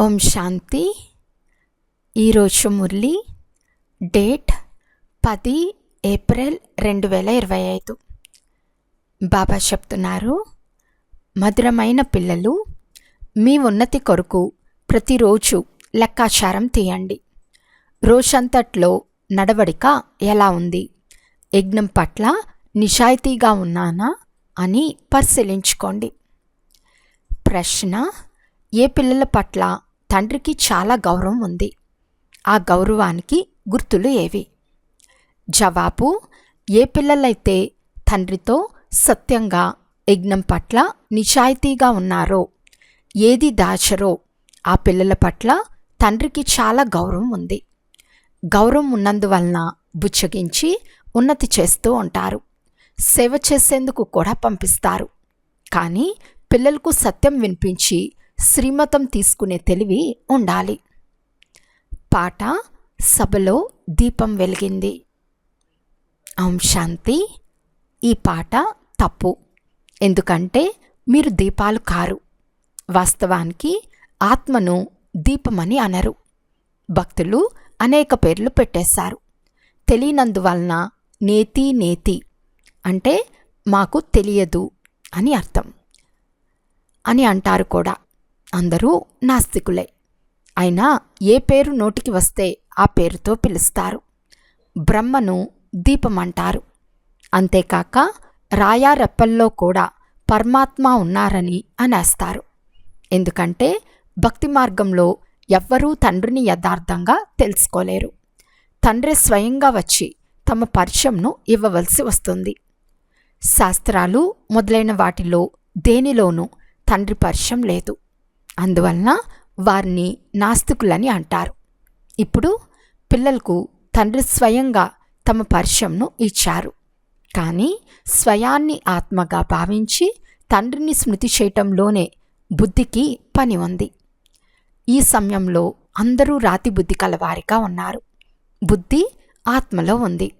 ఓం శాంతి. ఈరోజు మురళి డేట్ పది ఏప్రిల్ రెండు వేల ఇరవై ఐదు. బాబా చెప్తున్నారు మధురమైన పిల్లలు మీ ఉన్నతి కొరకు ప్రతిరోజు లెక్కాచారం తీయండి. రోజంతట్లో నడవడిక ఎలా ఉంది? యజ్ఞం పట్ల నిజాయితీగా ఉన్నానా అని పరిశీలించుకోండి. ప్రశ్న ఏ పిల్లల పట్ల తండ్రికి చాలా గౌరవం ఉంది. ఆ గౌరవానికి గుర్తులు ఏవి? జవాబు ఏ పిల్లలైతే తండ్రితో సత్యంగా యజ్ఞం పట్ల నిజాయితీగా ఉన్నారో ఏది దాచరో ఆ పిల్లల పట్ల తండ్రికి చాలా గౌరవం ఉంది. గౌరవం ఉన్నందువలన బుచ్చగించి ఉన్నతి చేస్తూ ఉంటారు. సేవ చేసేందుకు కూడా పంపిస్తారు. కానీ పిల్లలకు సత్యం వినిపించి శ్రీమతం తీసుకునే తెలివి ఉండాలి. పాట సభలో దీపం వెలిగింది. ఓం శాంతి. ఈ పాట తప్పు. ఎందుకంటే మీరు దీపాలు కారు. వాస్తవానికి ఆత్మను దీపమని అనరు. భక్తులు అనేక పేర్లు పెట్టేశారు. తెలియనందువలన నేతి నేతి. అంటే మాకు తెలియదు అని అర్థం. అని అంటారు కూడా. అందరూ నాస్తికులే. అయినా ఏ పేరు నోటికి వస్తే ఆ పేరుతో పిలుస్తారు. బ్రహ్మను దీపమంటారు. అంతేకాక రాయారెప్పల్లో కూడా పరమాత్మ ఉన్నారని అనేస్తారు. ఎందుకంటే భక్తి మార్గంలో ఎవ్వరూ తండ్రిని యథార్థంగా తెలుసుకోలేరు. తండ్రి స్వయంగా వచ్చి తమ పరిచయంను ఇవ్వవలసి వస్తుంది. శాస్త్రాలు మొదలైన వాటిలో దేనిలోనూ తండ్రి పరిచయం లేదు. అందువలన వారిని నాస్తికులని అంటారు. ఇప్పుడు పిల్లలకు తండ్రి స్వయంగా తమ పరిచయంను ఇచ్చారు. కానీ స్వయాన్ని ఆత్మగా భావించి తండ్రిని స్మృతి చేయటంలోనే బుద్ధికి పని ఉంది. ఈ సమయంలో అందరూ రాతి బుద్ధి కలవారిగా ఉన్నారు. బుద్ధి ఆత్మలో ఉంది.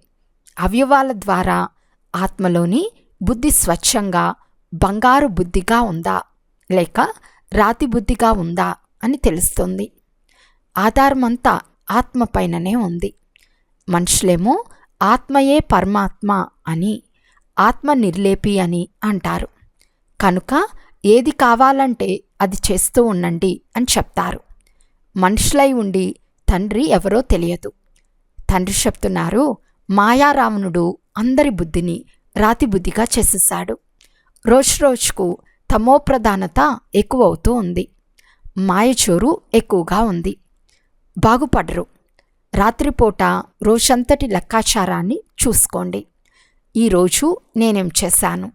అవయవాల ద్వారా ఆత్మలోని బుద్ధి స్వచ్ఛంగా బంగారు బుద్ధిగా ఉందా లేక రాతి బుద్ధిగా ఉందా అని తెలుస్తుంది. ఆధారమంతా ఆత్మ పైననే ఉంది. మనుషులేమో ఆత్మయే పరమాత్మ అని ఆత్మ నిర్లేపి అని అంటారు. కనుక ఏది కావాలంటే అది చేస్తూ ఉండండి అని చెప్తారు. మనుషులై ఉండి తండ్రి ఎవరో తెలియదు. తండ్రి చెప్తున్నారు మాయారావణుడు అందరి బుద్ధిని రాతి బుద్ధిగా చేసేసాడు రోజు రోజుకు తమోప్రధానత ఎక్కువవుతూ ఉంది. మాయచోరు ఎక్కువగా ఉంది. బాగుపడరు. రాత్రిపూట రోజంతటి లెక్కాచారాన్ని చూసుకోండి. ఈరోజు నేనేం చేశాను?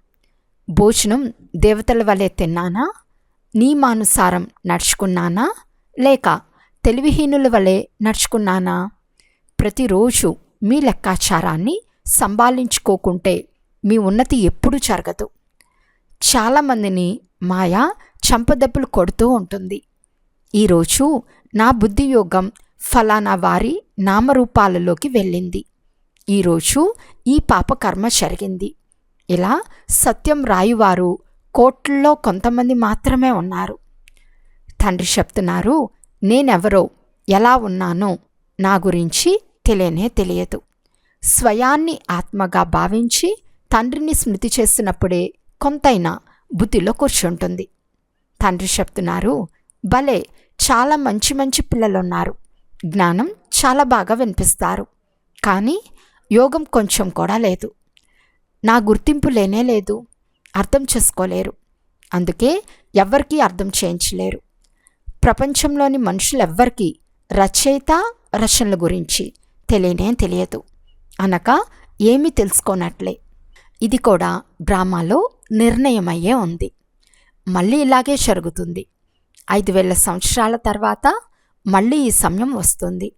భోజనం దేవతల వలె తిన్నానా? నియమానుసారం నడుచుకున్నానా? లేక తెలివిహీనుల వలె నడుచుకున్నానా? ప్రతిరోజు మీ లెక్కాచారాన్ని సంభాళించుకోకుంటే మీ ఉన్నతి ఎప్పుడూ జరగదు. చాలామందిని మాయ చంపదెబ్బలు కొడుతూ ఉంటుంది. ఈరోజు నా బుద్ధి యోగం ఫలానా వారి నామరూపాలలోకి వెళ్ళింది. ఈరోజు ఈ పాపకర్మ జరిగింది. ఇలా సత్యం రాయువారు కోట్లలో కొంతమంది మాత్రమే ఉన్నారు. తండ్రి చెప్తున్నారు నేనెవరో ఎలా ఉన్నానో నా గురించి తెలియనే తెలియదు. స్వయాన్ని ఆత్మగా భావించి తండ్రిని స్మృతి చేస్తున్నప్పుడే కొంతైనా బుద్ధిలో కూర్చుంటుంది. తండ్రి చెప్తున్నారు భలే చాలా మంచి మంచి పిల్లలున్నారు. జ్ఞానం చాలా బాగా వినిపిస్తారు. కానీ యోగం కొంచెం కూడా లేదు. నా గుర్తింపు లేనే లేదు. అర్థం చేసుకోలేరు. అందుకే ఎవ్వరికీ అర్థం చేయించలేరు. ప్రపంచంలోని మనుషులెవ్వరికీ రచయిత రచనల గురించి తెలియనే తెలియదు. అనక ఏమీ తెలుసుకోనట్లే. ఇది కూడా డ్రామాలో నిర్ణయమయ్యే ఉంది. మళ్ళీ ఇలాగే జరుగుతుంది ఐదు వేల సంవత్సరాల తర్వాత మళ్ళీ ఈ సమయం వస్తుంది.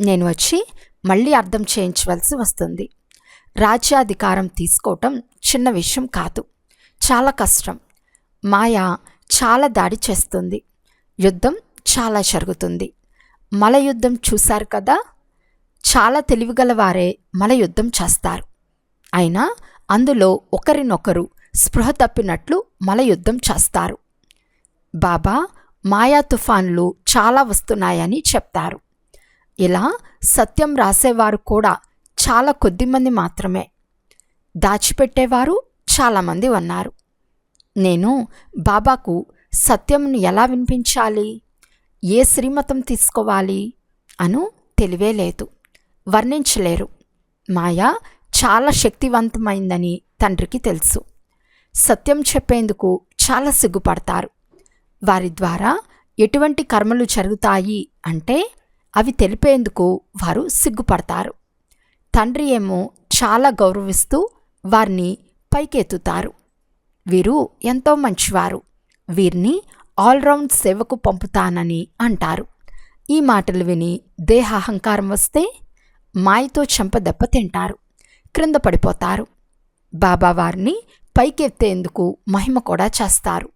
నేను వచ్చి మళ్ళీ అర్థం చేయించవలసి వస్తుంది. రాజ్యాధికారం తీసుకోవటం చిన్న విషయం కాదు. చాలా కష్టం. మాయ చాలా దాడి చేస్తుంది. యుద్ధం చాలా జరుగుతుంది. మల యుద్ధం చూశారు కదా? చాలా తెలివిగల వారే మల యుద్ధం చేస్తారు. అయినా అందులో ఒకరినొకరు స్పృహ తప్పినట్లు మలయుద్ధం చేస్తారు. బాబా మాయా తుఫాన్లు చాలా వస్తున్నాయని చెప్తారు. ఇలా సత్యం రాసేవారు కూడా చాలా కొద్దిమంది మాత్రమే. దాచిపెట్టేవారు చాలామంది ఉన్నారు. నేను బాబాకు సత్యంను ఎలా వినిపించాలి? ఏ శ్రీమతం తీసుకోవాలి? అను తెలివే లేదు వర్ణించలేరు. మాయ చాలా శక్తివంతమైందని తండ్రికి తెలుసు. సత్యం చెప్పేందుకు చాలా సిగ్గుపడతారు. వారి ద్వారా ఎటువంటి కర్మలు జరుగుతాయి అంటే అవి తెలిపేందుకు వారు సిగ్గుపడతారు. తండ్రి ఏమో చాలా గౌరవిస్తూ వారిని పైకెత్తుతారు. వీరు ఎంతో మంచివారు. వీరిని ఆల్రౌండ్ సేవకు పంపుతానని అంటారు. ఈ మాటలు విని దేహాహంకారం వస్తే మాయతో చెంప దెబ్బతింటారు క్రింద పడిపోతారు. బాబా వారిని పైకెత్తేందుకు మహిమ కూడా చేస్తారు.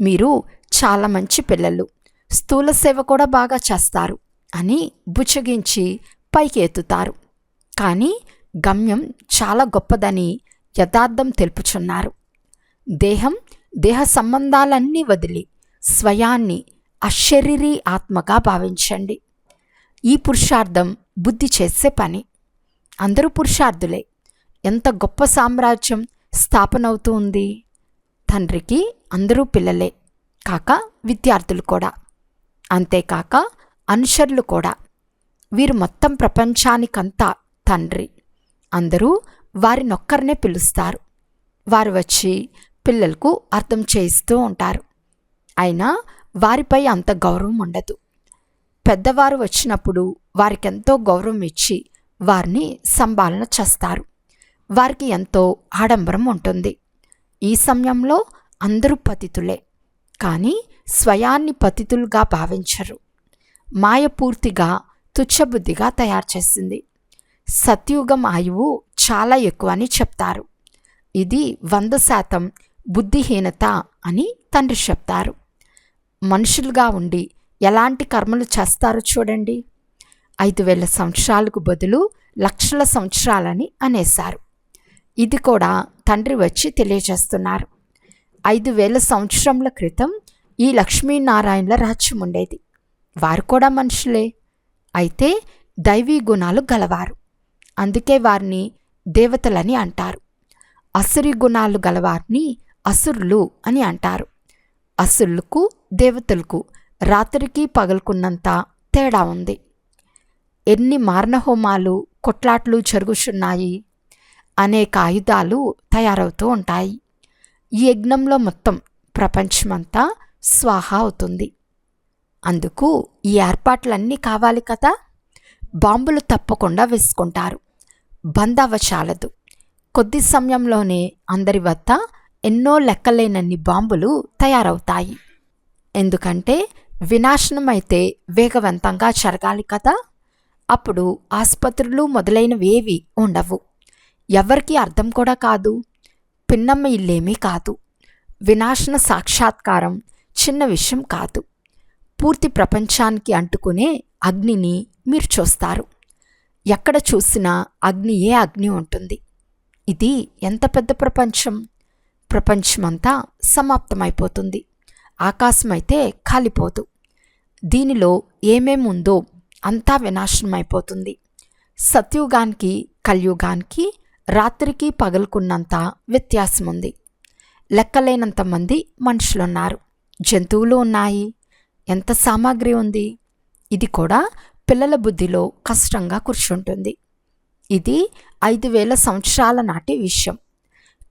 మీరు చాలా మంచి పిల్లలు స్థూల సేవ కూడా బాగా చేస్తారు అని బుచ్చగించి పైకి ఎత్తుతారు కానీ గమ్యం చాలా గొప్పదని యథార్థం తెలుపుచున్నారు. దేహం దేహ సంబంధాలన్నీ వదిలి స్వయాన్ని అశరీరీ ఆత్మగా భావించండి. ఈ పురుషార్థం బుద్ధి చేసే పని. అందరూ పురుషార్థులే. ఎంత గొప్ప సామ్రాజ్యం స్థాపన అవుతూ ఉంది. తండ్రికి అందరూ పిల్లలే. కాక విద్యార్థులు కూడా. అంతేకాక అనుచరులు కూడా. వీరు మొత్తం ప్రపంచానికంతా తండ్రి. అందరూ వారినొక్కరినే పిలుస్తారు. వారు వచ్చి పిల్లలకు అర్థం చేయిస్తూ ఉంటారు. అయినా వారిపై అంత గౌరవం ఉండదు. పెద్దవారు వచ్చినప్పుడు వారికెంతో గౌరవం ఇచ్చి వారిని సంభాలన చేస్తారు. వారికి ఎంతో ఆడంబరం ఉంటుంది. ఈ సమయంలో అందరూ పతితులే కానీ స్వయాన్ని పతితులుగా భావించరు. మాయ పూర్తిగా తుచ్చబుద్ధిగా తయారు చేసింది. సత్యుగం ఆయువు చాలా ఎక్కువ అని చెప్తారు. ఇది వంద శాతం బుద్ధిహీనత అని తండ్రి చెప్తారు. మనుషులుగా ఉండి ఎలాంటి కర్మలు చేస్తారో చూడండి. ఐదు వేల సంవత్సరాలకు బదులు లక్షల సంవత్సరాలని అనేశారు. ఇది కూడా తండ్రి వచ్చి తెలియజేస్తున్నారు. ఐదు వేల సంవత్సరముల క్రితం ఈ లక్ష్మీనారాయణల రాజ్యం ఉండేది. వారు కూడా మనుషులే. అయితే దైవీ గుణాలు గలవారు. అందుకే వారిని దేవతలని అంటారు. అసురి గుణాలు గలవారిని అసురులు అని అంటారు. అసురులకు దేవతలకు రాత్రికి పగలుకున్నంత తేడా ఉంది. ఎన్ని మారణహోమాలు కొట్లాట్లు జరుగుచున్నాయి అనేక ఆయుధాలు తయారవుతూ ఉంటాయి. ఈ యజ్ఞంలో మొత్తం ప్రపంచమంతా స్వాహ అవుతుంది. అందుకు ఈ ఏర్పాట్లన్నీ కావాలి కదా? బాంబులు తప్పకుండా వేసుకుంటారు. బందవ చాలదు. కొద్ది సమయంలోనే అందరి వద్ద ఎన్నో లెక్కలేనన్ని బాంబులు తయారవుతాయి. ఎందుకంటే వినాశనం అయితే వేగవంతంగా జరగాలి కదా? అప్పుడు ఆసుపత్రులు మొదలైనవేవి ఉండవు. ఎవరికి అర్థం కూడా కాదు. పిన్నమ్మ ఇల్లేమీ కాదు. వినాశన సాక్షాత్కారం చిన్న విషయం కాదు. పూర్తి ప్రపంచానికి అంటుకునే అగ్నిని మీరు చూస్తారు. ఎక్కడ చూసినా అగ్నియే అగ్ని ఉంటుంది. ఇది ఎంత పెద్ద ప్రపంచం? ప్రపంచమంతా సమాప్తమైపోతుంది. ఆకాశమైతే కాలిపోదు. దీనిలో ఏమేముందో అంతా వినాశనం అయిపోతుంది సత్యుగానికి కలియుగానికి రాత్రికి పగలుకున్నంత వ్యత్యాసం ఉంది లెక్కలేనంత మంది మనుషులున్నారు. జంతువులు ఉన్నాయి. ఎంత సామాగ్రి ఉంది? ఇది కూడా పిల్లల బుద్ధిలో కష్టంగా కూర్చుంటుంది. ఇది ఐదు వేల సంవత్సరాల నాటి విషయం.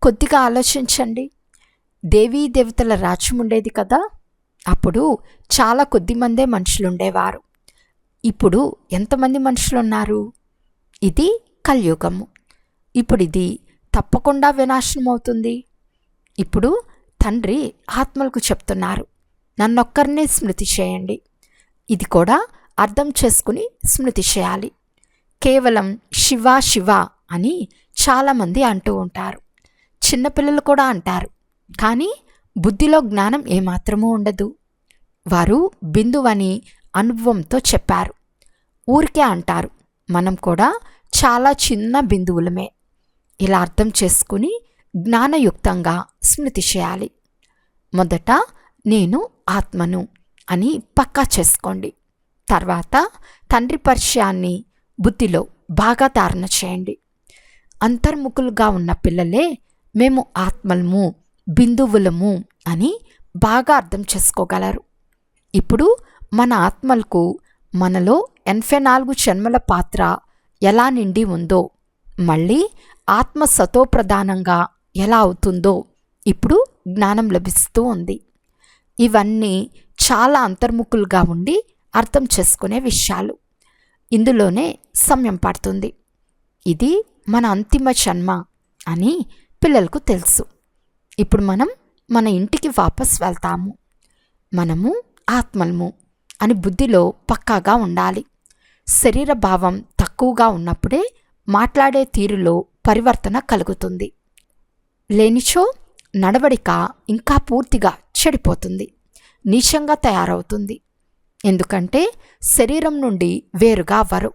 కొద్దిగా ఆలోచించండి. దేవీ దేవతల రాజ్యం ఉండేది కదా? అప్పుడు చాలా కొద్ది మందే మనుషులుండేవారు. ఇప్పుడు ఎంతమంది మనుషులు ఉన్నారు ఇది కలియుగము. ఇప్పుడు ఇది తప్పకుండా వినాశనం అవుతుంది ఇప్పుడు తండ్రి ఆత్మలకు చెప్తున్నారు నన్నొక్కరినే స్మృతి చేయండి. ఇది కూడా అర్థం చేసుకుని స్మృతి చేయాలి. కేవలం శివ శివ అని చాలామంది అంటూ ఉంటారు. చిన్నపిల్లలు కూడా అంటారు. కానీ బుద్ధిలో జ్ఞానం ఏమాత్రమూ ఉండదు. వారు బిందువని అనుభవంతో చెప్పారు. ఊరికే అంటారు మనం కూడా చాలా చిన్న బిందువులమే. ఇలా అర్థం చేసుకుని జ్ఞానయుక్తంగా స్మృతి చేయాలి. మొదట నేను ఆత్మను అని పక్కా చేసుకోండి. తర్వాత తండ్రి పరిచయాన్ని బుద్ధిలో బాగా ధారణ చేయండి. అంతర్ముఖులుగా ఉన్న పిల్లలే మేము ఆత్మలము బిందువులము అని బాగా అర్థం చేసుకోగలరు. ఇప్పుడు మన ఆత్మలకు మనలో ఎనభై నాలుగు జన్మల పాత్ర ఎలా నిండి ఉందో మళ్ళీ ఆత్మ సతోప్రధానంగా ఎలా అవుతుందో ఇప్పుడు జ్ఞానం లభిస్తూ ఉంది. ఇవన్నీ చాలా అంతర్ముఖులుగా ఉండి అర్థం చేసుకునే విషయాలు. ఇందులోనే సమయం పడుతుంది. ఇది మన అంతిమ జన్మ అని పిల్లలకు తెలుసు. ఇప్పుడు మనం మన ఇంటికి వాపస్ వెళ్తాము. మనము ఆత్మలము. అని బుద్ధిలో పక్కాగా ఉండాలి. శరీర భావం తక్కువగా ఉన్నప్పుడే మాట్లాడే తీరులో పరివర్తన కలుగుతుంది. లేనిచో నడవడిక ఇంకా పూర్తిగా చెడిపోతుంది. నీచంగా తయారవుతుంది. ఎందుకంటే శరీరం నుండి వేరుగా అవ్వరు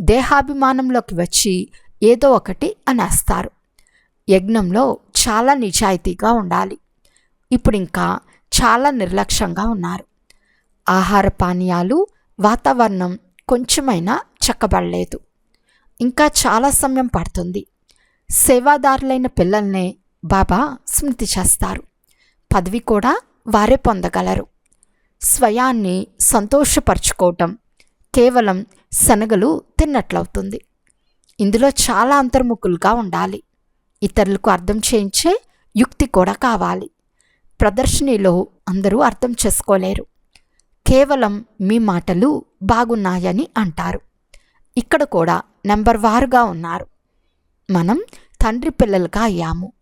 దేహాభిమానంలోకి వచ్చి ఏదో ఒకటి అనేస్తారు. యజ్ఞంలో చాలా నిజాయితీగా ఉండాలి. ఇప్పుడు ఇంకా చాలా నిర్లక్ష్యంగా ఉన్నారు. ఆహార పానీయాలు వాతావరణం కొంచెమైనా చక్కబడలేదు. ఇంకా చాలా సమయం పడుతుంది. సేవాదారులైన పిల్లల్నే బాబా స్మృతి చేస్తారు. పదవి కూడా వారే పొందగలరు. స్వయాన్ని సంతోషపరుచుకోవటం కేవలం శనగలు తిన్నట్లవుతుంది. ఇందులో చాలా అంతర్ముఖులుగా ఉండాలి. ఇతరులకు అర్థం చేయించే యుక్తి కూడా కావాలి. ప్రదర్శనలో అందరూ అర్థం చేసుకోలేరు. కేవలం మీ మాటలు బాగున్నాయని అంటారు. ఇక్కడ కూడా నెంబర్ వారుగా ఉన్నారు. మనం తండ్రి పిల్లలుగా అయ్యాము.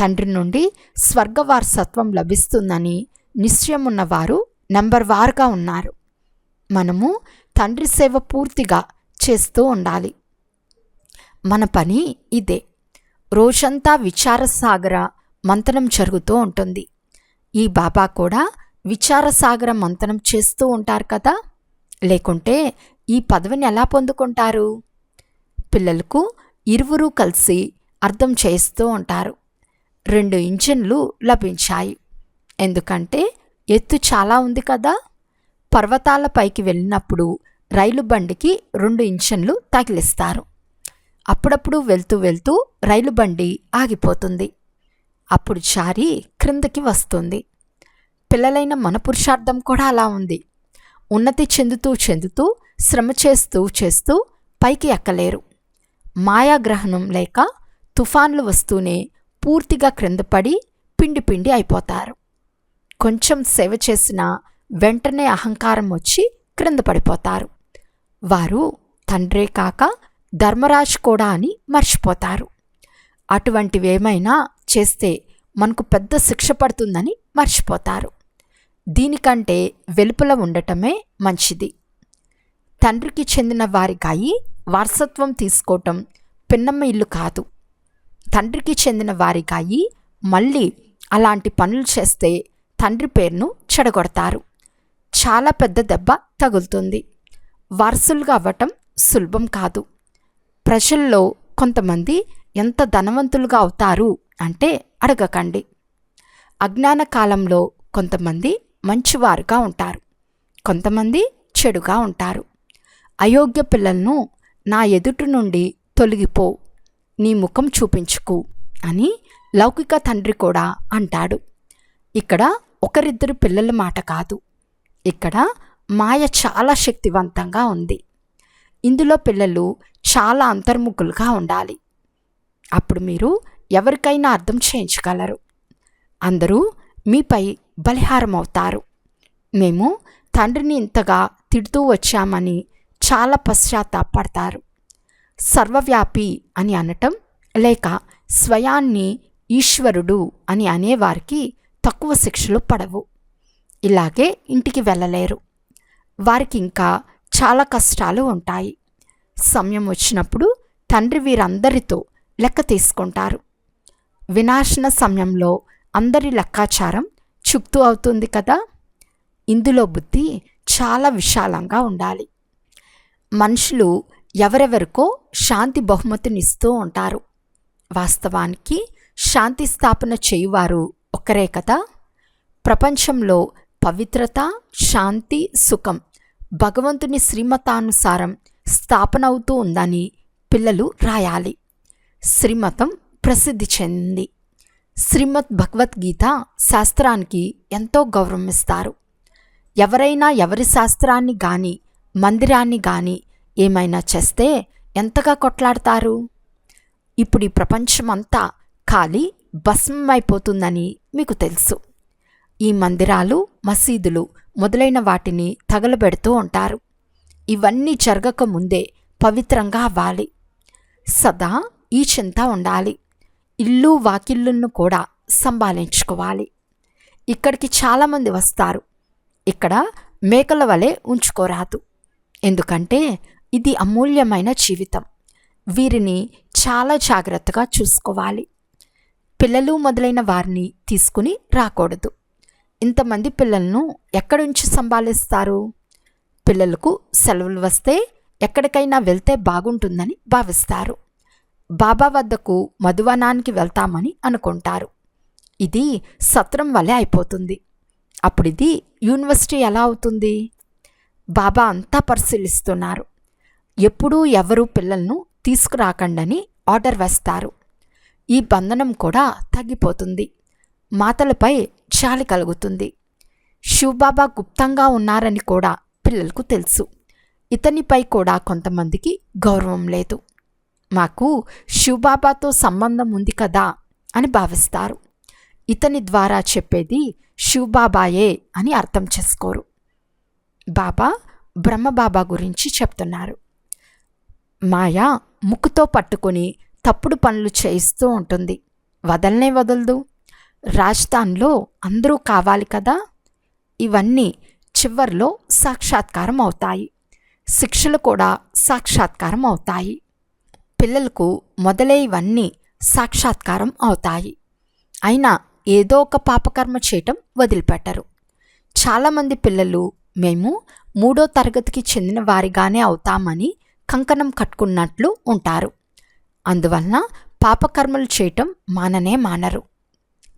తండ్రి నుండి స్వర్గవారసత్వం లభిస్తుందని నిశ్చయం ఉన్నవారు నెంబర్ వారుగా ఉన్నారు. మనము తండ్రి సేవ పూర్తిగా చేస్తూ ఉండాలి. మన పని ఇదే. రోజంతా విచారసాగర మంతనం జరుగుతూ ఉంటుంది. ఈ బాబా కూడా విచారసాగరం మంతనం చేస్తూ ఉంటారు కదా? లేకుంటే ఈ పదవిని ఎలా పొందుకుంటారు? పిల్లలకు ఇరువురు కలిసి అర్థం చేస్తూ ఉంటారు. రెండు ఇంజిన్లు లభించాయి. ఎందుకంటే ఎత్తు చాలా ఉంది కదా? పర్వతాలపైకి వెళ్ళినప్పుడు రైలు బండికి రెండు ఇంజన్లు తగిలిస్తారు. అప్పుడప్పుడు వెళ్తూ వెళ్తూ రైలు బండి ఆగిపోతుంది. అప్పుడు జారి క్రిందకి వస్తుంది. పిల్లలైన మన పురుషార్థం కూడా అలా ఉంది. ఉన్నతి చెందుతూ చెందుతూ శ్రమ చేస్తూ చేస్తూ పైకి ఎక్కలేరు. మాయాగ్రహణం లేక తుఫాన్లు వస్తూనే పూర్తిగా క్రిందపడి పిండి పిండి అయిపోతారు. కొంచెం సేవ చేసిన వెంటనే అహంకారం వచ్చి క్రింద పడిపోతారు. వారు తండ్రే కాక ధర్మరాజ్ కూడా అని మర్చిపోతారు. అటువంటివేమైనా చేస్తే మనకు పెద్ద శిక్ష పడుతుందని మర్చిపోతారు. దీనికంటే వెలుపల ఉండటమే మంచిది. తండ్రికి చెందిన వారికాయి వారసత్వం తీసుకోవటం పిన్నమ్మ ఇల్లు కాదు. తండ్రికి చెందిన వారికాయి మళ్ళీ అలాంటి పనులు చేస్తే తండ్రి పేరును చెడగొడతారు. చాలా పెద్ద దెబ్బ తగులుతుంది. వారసులుగా అవ్వటం సులభం కాదు. ప్రజల్లో కొంతమంది ఎంత ధనవంతులుగా అవుతారు అంటే అడగకండి. అజ్ఞాన కాలంలో కొంతమంది మంచివారుగా ఉంటారు. కొంతమంది చెడుగా ఉంటారు. అయోగ్య పిల్లలను నా ఎదుటి నుండి తొలగిపో నీ ముఖం చూపించుకు అని లౌకిక తండ్రి కూడా అంటాడు. ఇక్కడ ఒకరిద్దరు పిల్లల మాట కాదు. ఇక్కడ మాయ చాలా శక్తివంతంగా ఉంది. ఇందులో పిల్లలు చాలా అంతర్ముఖులుగా ఉండాలి. అప్పుడు మీరు ఎవరికైనా అర్థం చేయించగలరు. అందరూ మీపై బలిహారం అవుతారు మేము తండ్రిని ఇంతగా తిడుతూ వచ్చామని చాలా పశ్చాత్తాపడతారు. సర్వవ్యాపి అని అనటం లేక స్వయాన్ని ఈశ్వరుడు అని అనేవారికి తక్కువ శిక్షలు పడవు. ఇలాగే ఇంటికి వెళ్ళలేరు. వారికి ఇంకా చాలా కష్టాలు ఉంటాయి. సమయం వచ్చినప్పుడు తండ్రి వీరందరితో లెక్క తీసుకుంటారు. వినాశన సమయంలో అందరి లెక్కాచారం చుక్తూ అవుతుంది కదా? ఇందులో బుద్ధి చాలా విశాలంగా ఉండాలి. మనుషులు ఎవరెవరికో శాంతి బహుమతినిస్తూ ఉంటారు. వాస్తవానికి శాంతి స్థాపన చేయువారు ఒక్కరే కదా? ప్రపంచంలో పవిత్రత శాంతి సుఖం భగవంతుని శ్రీమతానుసారం స్థాపన అవుతూ ఉందని పిల్లలు రాయాలి. శ్రీమతం ప్రసిద్ధి చెందింది. శ్రీమద్ భగవద్గీత శాస్త్రానికి ఎంతో గౌరవమిస్తారు. ఎవరైనా ఎవరి శాస్త్రాన్ని కానీ మందిరాన్ని కానీ ఏమైనా చేస్తే ఎంతగా కొట్లాడతారు? ఇప్పుడు ఈ ప్రపంచమంతా ఖాళీ భస్మమైపోతుందని మీకు తెలుసు. ఈ మందిరాలు మసీదులు మొదలైన వాటిని తగలబెడుతూ ఉంటారు. ఇవన్నీ జరగక ముందే పవిత్రంగా అవ్వాలి. సదా ఈ చింత ఉండాలి. ఇల్లు వాకిళ్ళను కూడా సంభాలించుకోవాలి. ఇక్కడికి చాలామంది వస్తారు. ఇక్కడ మేకల వలె ఉంచుకోరాదు. ఎందుకంటే ఇది అమూల్యమైన జీవితం. వీరిని చాలా జాగ్రత్తగా చూసుకోవాలి. పిల్లలు మొదలైన వారిని తీసుకుని రాకూడదు. ఇంతమంది పిల్లలను ఎక్కడి నుంచి సంభాలిస్తారు? పిల్లలకు సెలవులు వస్తే ఎక్కడికైనా వెళ్తే బాగుంటుందని భావిస్తారు. బాబా వద్దకు మధువనానికి వెళ్తామని అనుకుంటారు. ఇది సత్రం వలె అయిపోతుంది. అప్పుడు ఇది యూనివర్సిటీ ఎలా అవుతుంది? బాబా అంతా పరిశీలిస్తున్నారు. ఎప్పుడూ ఎవరు పిల్లలను తీసుకురాకండని ఆర్డర్ వేస్తారు. ఈ బంధనం కూడా తగ్గిపోతుంది. మాతలపై జాలి కలుగుతుంది. శివబాబా గుప్తంగా ఉన్నారని కూడా పిల్లలకు తెలుసు. ఇతనిపై కూడా కొంతమందికి గౌరవం లేదు. మాకు శివబాబాతో సంబంధం ఉంది కదా అని భావిస్తారు. ఇతని ద్వారా చెప్పేది శివబాబాయే అని అర్థం చేసుకోరు. బాబా బ్రహ్మబాబా గురించి చెప్తున్నారు. మాయ ముక్కుతో పట్టుకొని తప్పుడు పనులు చేయిస్తూ ఉంటుంది. వదలనే వదలదు. రాజధానిలో అందరూ కావాలి కదా. ఇవన్నీ చివర్లో సాక్షాత్కారం అవుతాయి. శిక్షలు కూడా సాక్షాత్కారం అవుతాయి. పిల్లలకు మొదలైవన్నీ సాక్షాత్కారం అవుతాయి. అయినా ఏదో ఒక పాపకర్మ చేయటం వదిలిపెట్టరు. చాలామంది పిల్లలు మేము మూడో తరగతికి చెందిన వారిగానే అవుతామని కంకణం కట్టుకున్నట్లు ఉంటారు. అందువలన పాపకర్మలు చేయటం మాననే మానరు.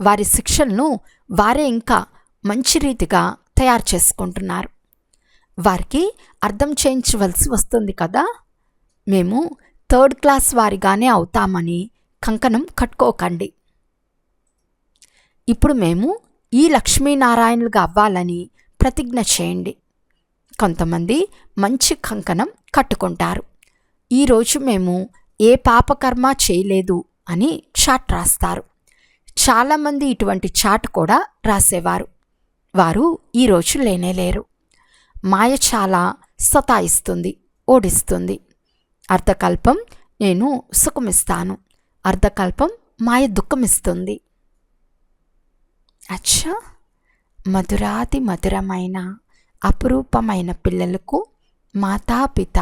వారి శిక్షలను వారే ఇంకా మంచి రీతిగా తయారు చేసుకుంటున్నారు. వారికి అర్థం చేయించవలసి వస్తుంది కదా? మేము థర్డ్ క్లాస్ వారిగానే అవుతామని కంకణం కట్టుకోకండి. ఇప్పుడు మేము ఈ లక్ష్మీనారాయణులుగా అవ్వాలని ప్రతిజ్ఞ చేయండి. కొంతమంది మంచి కంకణం కట్టుకుంటారు. ఈరోజు మేము ఏ పాపకర్మ చేయలేదు అని చాట్ రాస్తారు. చాలామంది ఇటువంటి చాట్ కూడా రాసేవారు. వారు ఈరోజు లేనేలేరు మాయ చాలా సతాయిస్తుంది ఓడిస్తుంది. అర్ధకల్పం నేను సుఖమిస్తాను. అర్ధకల్పం మాయ దుఃఖమిస్తుంది. అచ్చా! మధురాతి మధురమైన అపురూపమైన పిల్లలకు మాతాపిత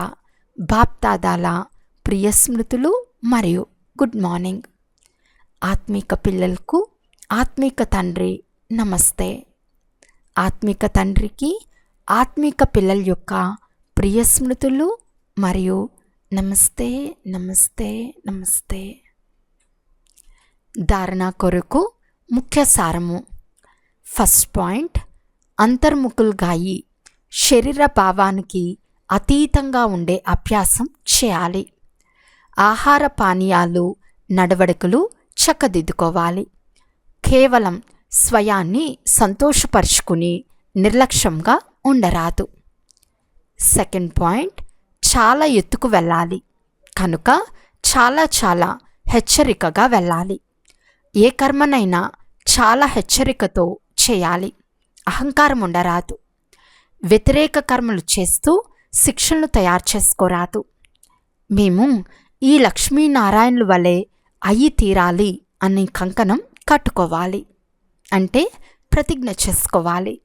బాప్తాదాల ప్రియ స్మృతులు మరియు గుడ్ మార్నింగ్. ఆత్మిక పిల్లలకు ఆత్మిక తండ్రి నమస్తే. ఆత్మిక తండ్రికి ఆత్మిక పిల్లల యొక్క ప్రియ స్మృతులు మరియు నమస్తే నమస్తే నమస్తే. ధారణ కొరకు ముఖ్య సారము. ఫస్ట్ పాయింట్ అంతర్ముఖులుగాయి శరీర భావానికి అతీతంగా ఉండే అభ్యాసం చేయాలి. ఆహార పానీయాలు నడవడికలు చక్కదిద్దుకోవాలి. కేవలం స్వయాన్ని సంతోషపరుచుకుని నిర్లక్ష్యంగా ఉండరాదు. సెకండ్ పాయింట్ చాలా ఎత్తుకు వెళ్ళాలి. కనుక చాలా చాలా హెచ్చరికగా వెళ్ళాలి. ఏ కర్మనైనా చాలా హెచ్చరికతో చేయాలి. అహంకారం ఉండరాదు. వ్యతిరేక కర్మలు చేస్తూ శిక్షణలు తయారు చేసుకోరాదు. మేము ఈ లక్ష్మీనారాయణుల వలె అయ్యి తీరాలి అనే కంకణం కట్టుకోవాలి. అంటే ప్రతిజ్ఞ చేసుకోవాలి.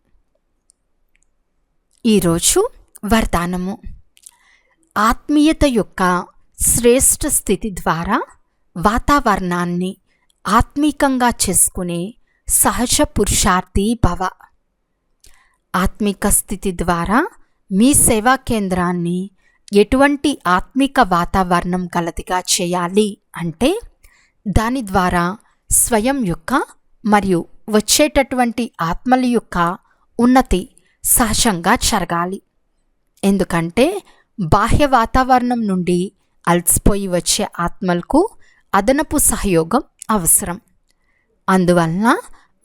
ఈరోజు వరదానము. ఆత్మీయత యొక్క శ్రేష్ఠ స్థితి ద్వారా వాతావరణాన్ని ఆత్మీకంగా చేసుకునే సహజ పురుషార్థి భవ. ఆత్మిక స్థితి ద్వారా మీ సేవా కేంద్రాన్ని ఎటువంటి ఆత్మిక వాతావరణం గలదిగా చేయాలి అంటే దాని ద్వారా స్వయం యొక్క మరియు వచ్చేటటువంటి ఆత్మల యొక్క ఉన్నతి సహజంగా జరగాలి. ఎందుకంటే బాహ్య వాతావరణం నుండి అలసిపోయి వచ్చే ఆత్మలకు అదనపు సహయోగం అవసరం. అందువలన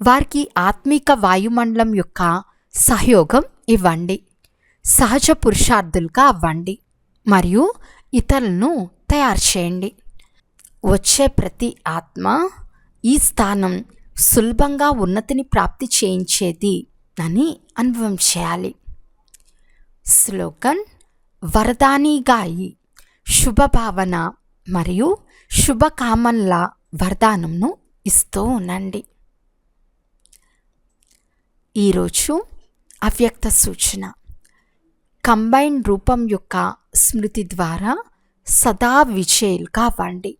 వారికి ఆత్మిక వాయుమండలం యొక్క సహయోగం ఇవ్వండి. సహజ పురుషార్థులుగా అవ్వండి మరియు ఇతరులను తయారు చేయండి. వచ్చే ప్రతి ఆత్మ ఈ స్థానం సులభంగా ఉన్నతిని ప్రాప్తి చేయించేది అని అనుభవం చేయాలి. స్లోగన్ వరదానిగాయి శుభభావన మరియు శుభకామన్ల వరదానంను ఇస్తూ ఉండండి. ఈరోజు అవ్యక్త సూచన. కంబైన్ రూపం యొక్క స్మృతి ద్వారా సదా విజయులుగా కావండి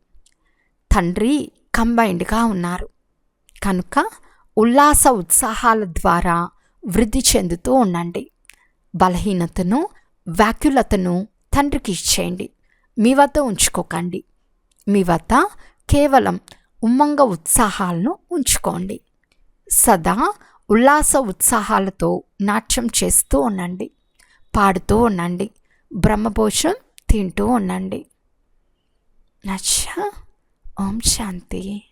తండ్రి కంబైన్డ్గా ఉన్నారు. కనుక ఉల్లాస ఉత్సాహాల ద్వారా వృద్ధి చెందుతూ ఉండండి. బలహీనతను వ్యాకులతను తండ్రికి ఇచ్చేయండి. మీ వద్ద ఉంచుకోకండి. మీ వద్ద కేవలం ఉమ్మంగ ఉత్సాహాలను ఉంచుకోండి. సదా ఉల్లాస ఉత్సాహాలతో నాట్యం చేస్తూ ఉండండి. పాడుతూ ఉండండి. బ్రహ్మపోషం తింటూ ఉండండి. నచ్చ ఓం శాంతి.